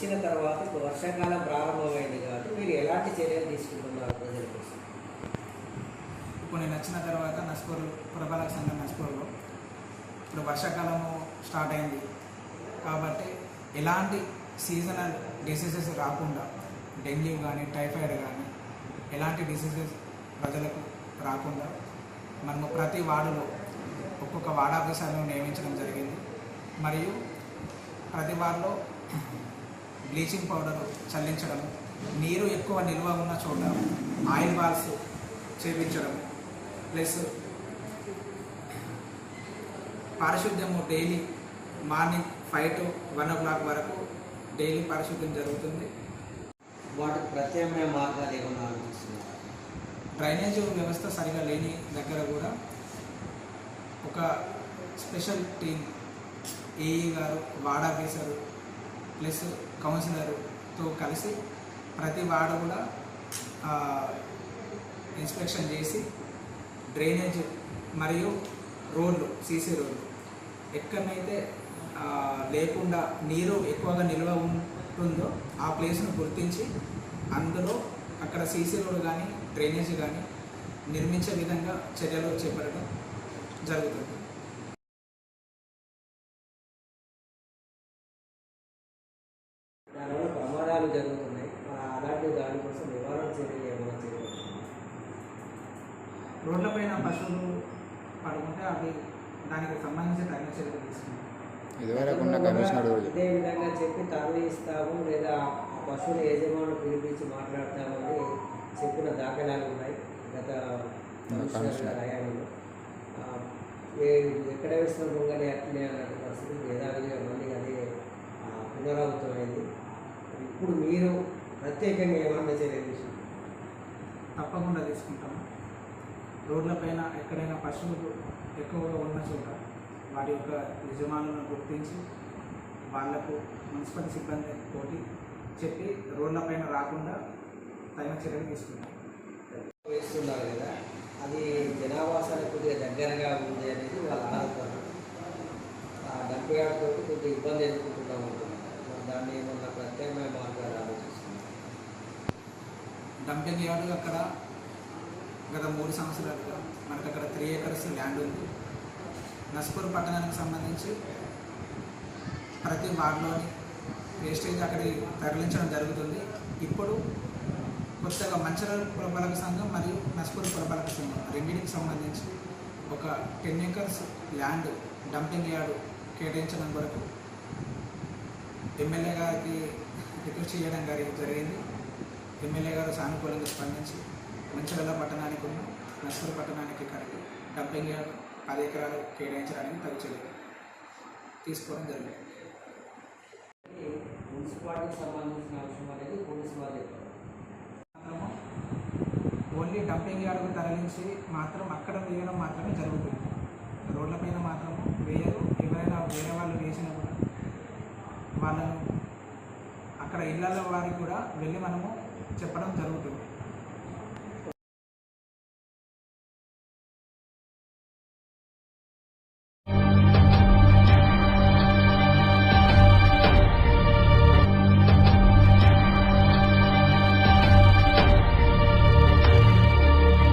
వచ్చిన తర్వాత ఇప్పుడు వర్షాకాలం ప్రారంభమైంది కాబట్టి మీరు ఎలాంటి చర్యలు తీసుకుంటున్నారు ప్రజల కోసం? ఇప్పుడు నేను వచ్చిన తర్వాత నస్పూర్ పురపాలక సంఘం నస్పూర్లో ఇప్పుడు వర్షాకాలము స్టార్ట్ అయింది. కాబట్టి ఎలాంటి సీజనల్ డిసీజెస్ రాకుండా డెంగ్యూ కానీ టైఫాయిడ్ కానీ ఎలాంటి డిసీజెస్ ప్రజలకు రాకుండా మనము ప్రతి వార్డులో ఒక్కొక్క వార్డ్ ఆఫీసర్ను నియమించడం జరిగింది. మరియు ప్రతి వార్డులో బ్లీచింగ్ పౌడర్ చల్లించడం నీరు ఎక్కువ నిల్వ ఉన్న చోట ఆయిల్ బాల్స్ చేపించడం plus పారిశుద్ధ్యము daily morning five to one o'clock వరకు డైలీ పారిశుద్ధ్యం జరుగుతుంది. వాటికి ప్రత్యామ్నాయ మార్గాలు ఏమైనా ఆలోచిస్తున్నారు? డ్రైనేజ్ వ్యవస్థ సరిగా లేని దగ్గర కూడా ఒక స్పెషల్ టీం ఏఈ గారు వార్డ్ ఆఫీసరు ప్లస్ కౌన్సిలర్తో కలిసి ప్రతి వార్డు కూడా ఇన్స్పెక్షన్ చేసి డ్రైనేజ్ మరియు రోడ్లు సీసీ రోడ్లు. ఎక్కడనైతే లేకుండా నీరు ఎక్కువగా నిల్వ ఉంటుందో ఆ ప్లేస్ను గుర్తించి అందులో అక్కడ సీసీ రోడ్డు కానీ డ్రైనేజ్ కానీ నిర్మించే విధంగా చర్యలు చేపట్టడం జరుగుతుంది. ప్రమాదాలు జరుగుతున్నాయి. అలాంటి దానికోసం నివారణ చర్యలు ఏమైనా చేయాలి రోడ్లపైన పశువులు పడుకుంటే అవి దానికి సంబంధించి తగిన చర్యలు తీసుకుంటాం ఇదే విధంగా చెప్పి తరలి ఇస్తాము లేదా ఆ పశువుల యజమానులు పిలిపించి మాట్లాడతామని చెప్పిన దాఖలాలు ఉన్నాయి. గత కమిషనర్ గారి హయాంలో ఎక్కడ వేసిన ప్రత్యేకంగా ఏమన్నా చర్యలు తీసుకుంటారు తప్పకుండా తీసుకుంటాం. రోడ్లపైన ఎక్కడైనా పశువులు ఎక్కువగా ఉన్న చోట వాటి యొక్క యజమానులను గుర్తించి వాళ్ళకు మున్సిపల్ సిబ్బంది తోటి చెప్పి రోడ్లపైన రాకుండా తగిన చర్యలు తీసుకుంటాం. వేస్తున్నారు కదా అది జనావాసానికి కొద్దిగా దగ్గరగా ఉంది అనేది వాళ్ళ ఆరోపణ. ఆ తోటి కొద్దిగా ఇబ్బంది ఎదుర్కొంటున్నాం దాన్ని ఏమన్నా ప్రత్యామ్నాయ మార్గాలు ఆలోచిస్తున్నారు డంపింగ్ యార్డు అక్కడ గత మూడు సంవత్సరాలుగా మనకు అక్కడ త్రీ ఏకర్స్ ల్యాండ్ ఉంది. నస్పూర్ పట్టణానికి సంబంధించి ప్రతి వార్డులోని వేస్టేజ్ అక్కడికి తరలించడం జరుగుతుంది. ఇప్పుడు కొత్తగా మంచిర్యాల పురపాలక సంఘం మరియు నస్పూర్ పురపాలక సంఘం రెండింటికి సంబంధించి ఒక ten acres land dumping yard కేటాయించడం వరకు ఎమ్మెల్యే గారికి రిక్వెస్ట్ చేయడం గారి జరిగింది. ఎమ్మెల్యే గారు సానుకూలంగా స్పందించి మంచిర్యాల పట్టణానికి ఉన్న నస్పూర్ పట్టణానికి కలిపి డంపింగ్ యార్డ్ పది ఎకరాలు కేటాయించడానికి తగు చర్యలు తీసుకోవడం జరిగింది. మున్సిపాలిటీకి సంబంధించిన అంశం అనేది పోలీసు వాళ్ళు ఓన్లీ డంపింగ్ యార్డుకు తరలించి మాత్రం అక్కడ వేయడం మాత్రమే జరుగుతుంది. రోడ్లపైన మాత్రం వేయరు. ఎవరైనా వేరే వాళ్ళు వేసినా కూడా వాళ్ళను అక్కడ ఇళ్ళ వారికి కూడా వెళ్ళి మనము చెప్పడం జరుగుతుంది.